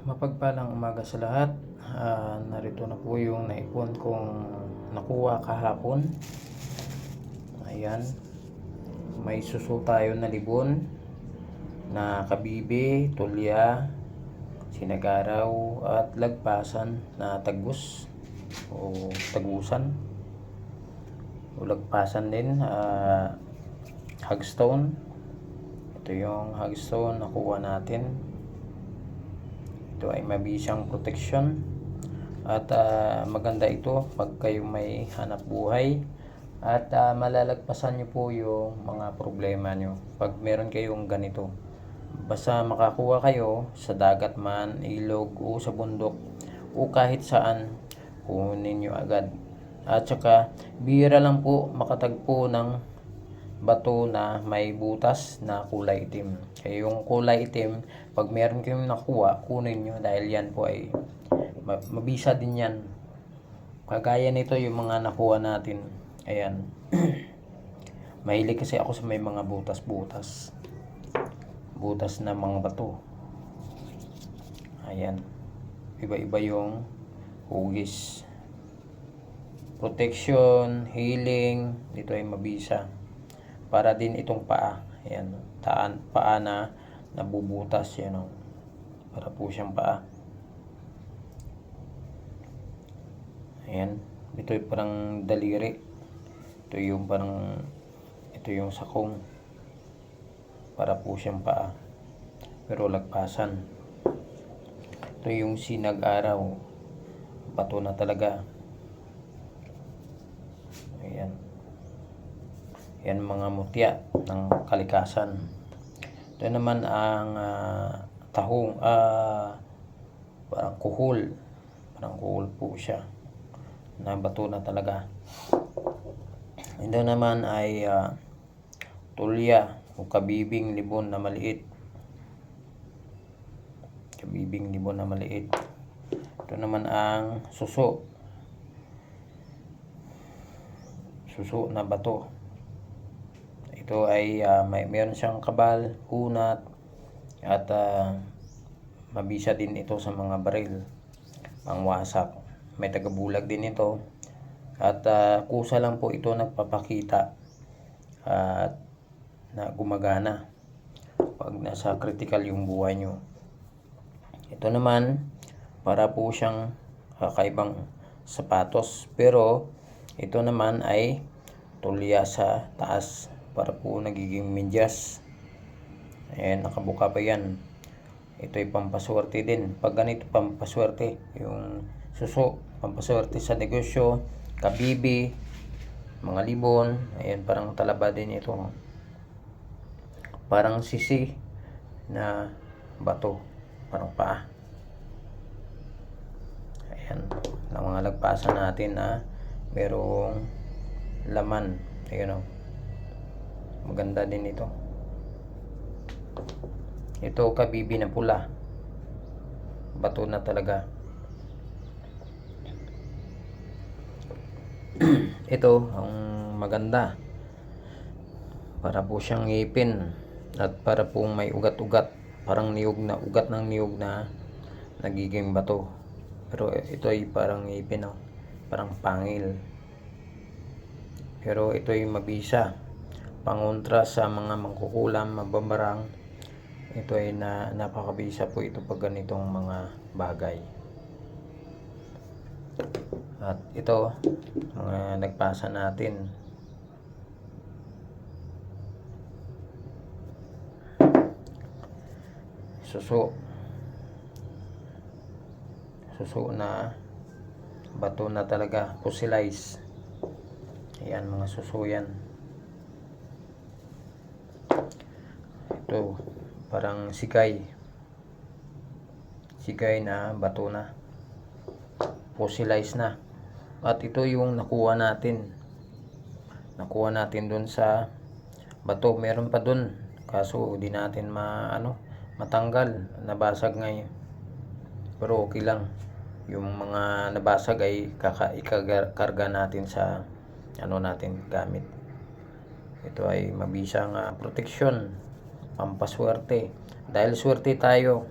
Mapagpalang umaga sa lahat. Ah, narito na po yung naipon kong nakuha kahapon. Ayan. May suso tayo na libon na kabibi, tulya, sinagaraw at lagpasan na tagus o tagusan. O lagpasan din, ah, hagstone. Ito yung hagstone nakuha natin. Ito ay mabisang protection at ah, maganda ito pag kayo may hanap buhay at ah, malalagpasan nyo po yung mga problema nyo pag meron kayong ganito. Basta makakuha kayo sa dagat man, ilog o sa bundok o kahit saan kunin nyo agad. At saka bira lang po makatagpo ng bato na may butas na kulay itim. Kaya yung kulay itim, pag meron kayong nakuha, kunin nyo dahil yan po ay ma- mabisa din yan. Kagaya nito yung mga nakuha natin. Ayan. Mahilig kasi ako sa may mga butas-butas. Butas na mga bato. Ayan. Iba-iba yung hugis. Protection, healing, dito ay mabisa para din itong paa. Ayan, taan, paa na nabubutas yan o. Para po siyang paa. Ayan, ito yung parang daliri. Ito yung parang, ito yung sakong. Para po siyang paa. Pero lagpasan. Ito yung sinag-araw. Bato na talaga. Ayan. Yan mga mutya ng kalikasan. Ito naman ang ah, tahong, ah, parang kuhol. Parang kuhol po siya. Na bato na talaga. Ito naman ay ah, tulya o kabibing libon na maliit. Kabibing libon na maliit. Ito naman ang suso. Suso na bato. Ito ay ah, may meron siyang kabal, hunat at ah, mabisa din ito sa mga baril pangwasak. May tagabulag din ito. At ah, kusa lang po ito nagpapakita at na gumagana pag nasa critical yung buhay nyo. Ito naman para po siyang kakaibang sapatos pero ito naman ay tulya sa taas para po nagiging medyas. Ayan, nakabuka pa yan. Ito ay pampaswerte din. Pag ganito, pampaswerte. Yung suso, pampaswerte sa negosyo, kabibi, mga libon. Ayan, parang talaba din ito. Parang sisi na bato. Parang paa. Ayan, ang mga lagpasan natin na merong laman. Ayan o. Maganda din ito. Ito kabibi na pula. Bato na talaga. ito ang maganda. Para po siyang ngipin at para pong may ugat-ugat. Parang niyog na ugat ng niyog na nagiging bato. Pero ito ay parang ngipin oh. Parang pangil. Pero ito ay mabisa pangontra sa mga mangkukulam, mababarang. Ito ay na, napakabisa po ito pag ganitong mga bagay. At ito, mga nagpasa natin. Suso. Suso na bato na talaga, fossilize. Ayan, mga suso yan. Ito, parang sikay. Sikay na bato na. Fossilized na. At ito yung nakuha natin. Nakuha natin dun sa bato. Meron pa dun. Kaso di natin ma, ano, matanggal. Nabasag ngayon. Pero okay lang. Yung mga nabasag ay kaka, ikakarga natin sa ano natin gamit. Ito ay mabisang uh, proteksyon pampaswerte. Dahil swerte tayo,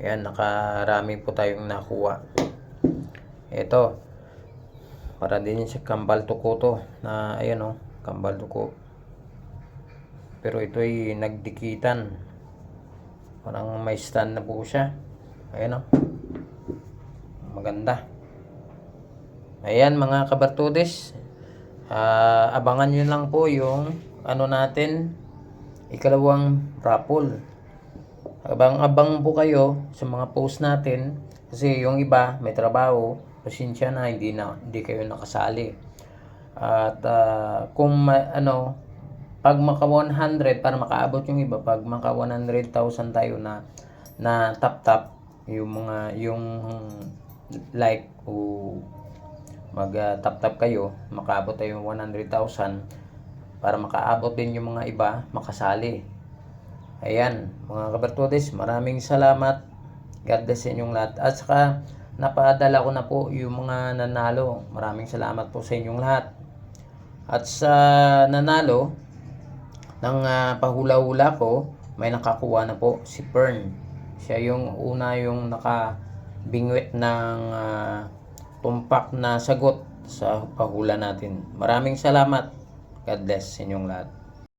Ayan, nakarami po tayong nakuha. Ito, para din sa kambal tuko to na ayan oh, kambal tuko. Pero ito ay nagdikitan. Parang may stand na po siya. Ayan oh. Maganda. Ayan mga kabartudes. Ah, abangan nyo lang po yung ano natin ikalawang raffle. Abang-abang po kayo sa mga post natin kasi yung iba may trabaho, pasensya na hindi na hindi kayo nakasali. At ah, kung ano pag maka 100 para makaabot yung iba pag maka 100,000 tayo na na tap tap yung mga yung like o mag ah, tap tap kayo makaabot tayo ng 100,000 para makaabot din yung mga iba makasali. Ayan mga kabartudes maraming salamat. God bless inyong lahat. At saka napadala ko na po yung mga nanalo. Maraming salamat po sa inyong lahat. At sa nanalo ng ah, pahula-hula ko may nakakuha na po si Fern siya yung una yung nakabingwit ng ah, tumpak na sagot sa pahula natin. Maraming salamat. God bless inyong lahat.